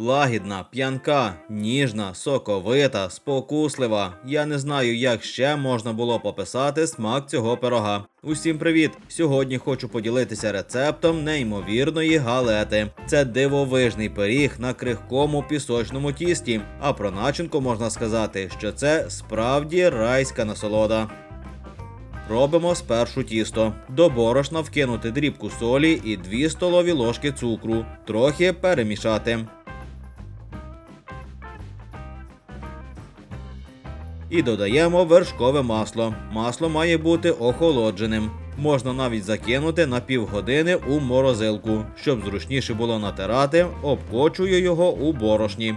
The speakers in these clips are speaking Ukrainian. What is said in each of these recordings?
Лагідна, п'янка, ніжна, соковита, спокуслива. Я не знаю, як ще можна було пописати смак цього пирога. Усім привіт! Сьогодні хочу поділитися рецептом неймовірної галети. Це дивовижний пиріг на крихкому пісочному тісті. А про начинку можна сказати, що це справді райська насолода. Робимо спершу тісто. До борошна вкинути дрібку солі і 2 столові ложки цукру. Трохи перемішати. І додаємо вершкове масло. Масло має бути охолодженим. Можна навіть закинути на півгодини у морозилку. Щоб зручніше було натирати, обкочую його у борошні.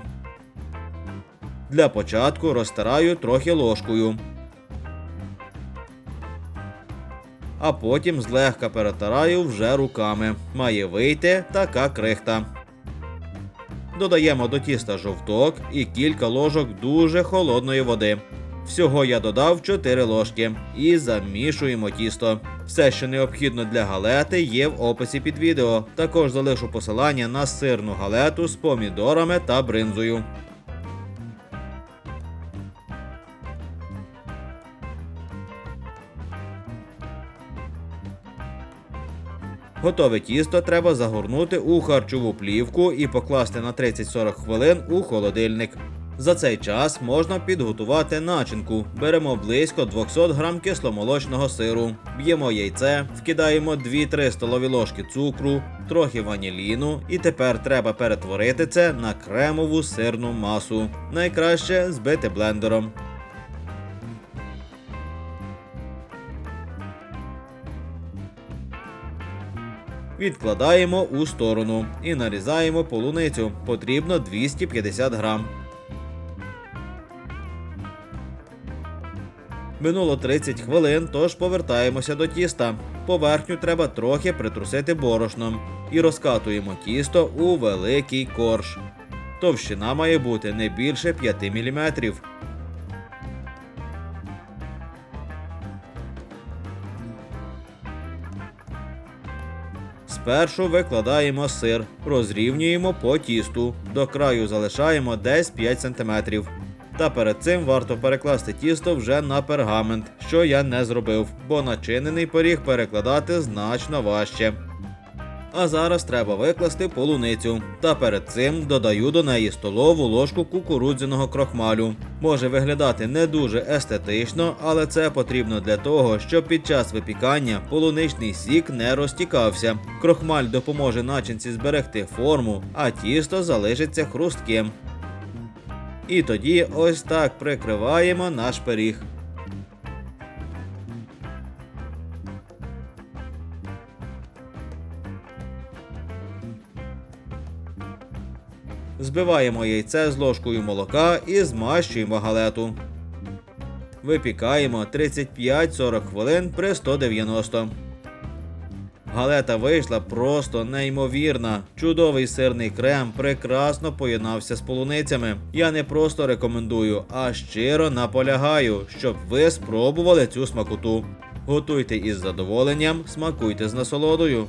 Для початку розтираю трохи ложкою. а потім злегка перетираю вже руками. Має вийти така крихта. Додаємо до тіста жовток і кілька ложок дуже холодної води. Всього я додав 4 ложки і замішуємо тісто. Все, що необхідно для галети, є в описі під відео. Також залишу посилання на сирну галету з помідорами та бринзою. Готове тісто треба загорнути у харчову плівку і покласти на 30-40 хвилин у холодильник. За цей час можна підготувати начинку. Беремо близько 200 грам кисломолочного сиру, б'ємо яйце, вкидаємо 2-3 столові ложки цукру, трохи ваніліну, і тепер треба перетворити це на кремову сирну масу. Найкраще збити блендером. Відкладаємо у сторону і нарізаємо полуницю. Потрібно 250 грам. Минуло 30 хвилин, тож повертаємося до тіста. Поверхню треба трохи притрусити борошном і розкатуємо тісто у великий корж. Товщина має бути не більше 5 мм. Спершу викладаємо сир, розрівнюємо по тісту. До краю залишаємо десь 5 см. Та перед цим варто перекласти тісто вже на пергамент, що я не зробив, бо начинений пиріг перекладати значно важче. А зараз треба викласти полуницю. Та перед цим додаю до неї столову ложку кукурудзяного крохмалю. Може виглядати не дуже естетично, але це потрібно для того, щоб під час випікання полуничний сік не розтікався. Крохмаль допоможе начинці зберегти форму, а тісто залишиться хрустким. І тоді ось так прикриваємо наш пиріг. Збиваємо яйце з ложкою молока і змащуємо галету. Випікаємо 35-40 хвилин при 190. Галета вийшла просто неймовірна. Чудовий сирний крем прекрасно поєднався з полуницями. Я не просто рекомендую, а щиро наполягаю, щоб ви спробували цю смакоту. Готуйте із задоволенням, смакуйте з насолодою.